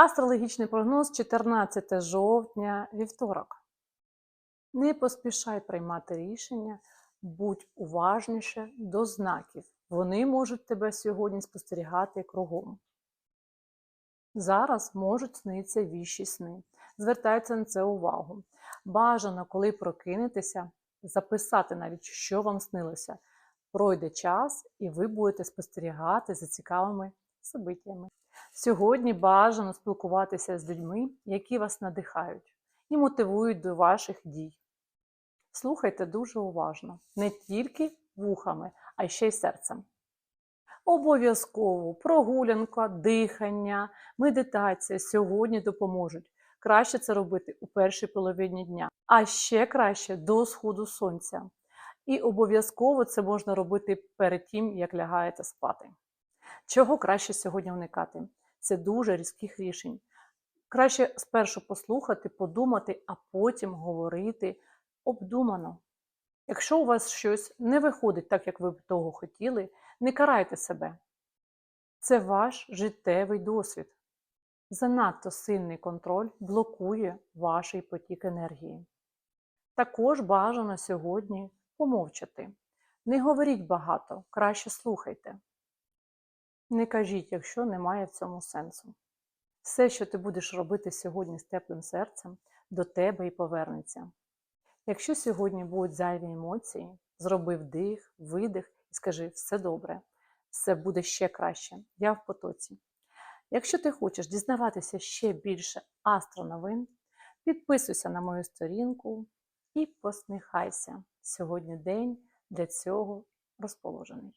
Астрологічний прогноз 14 жовтня, вівторок. Не поспішай приймати рішення, будь уважніше до знаків. Вони можуть тебе сьогодні спостерігати кругом. Зараз можуть снитися віщі сни. Звертайте на це увагу. Бажано, коли прокинетеся, записати навіть, що вам снилося. Пройде час, і ви будете спостерігати за цікавими событиями. Сьогодні бажано спілкуватися з людьми, які вас надихають і мотивують до ваших дій. Слухайте дуже уважно, не тільки вухами, а ще й серцем. Обов'язково прогулянка, дихання, медитація сьогодні допоможуть. Краще це робити у першій половині дня, а ще краще до сходу сонця. І обов'язково це можна робити перед тим, як лягаєте спати. Чого краще сьогодні уникати? Це дуже різких рішень. Краще спершу послухати, подумати, а потім говорити обдумано. Якщо у вас щось не виходить так, як ви б того хотіли, не карайте себе. Це ваш життєвий досвід. Занадто сильний контроль блокує ваш потік енергії. Також бажано сьогодні помовчати. Не говоріть багато, краще слухайте. Не кажіть, якщо немає в цьому сенсу. Все, що ти будеш робити сьогодні з теплим серцем, до тебе і повернеться. Якщо сьогодні будуть зайві емоції, зроби вдих, видих і скажи все добре, все буде ще краще. Я в потоці. Якщо ти хочеш дізнаватися ще більше астроновин, підписуйся на мою сторінку і посміхайся. Сьогодні день для цього розположений.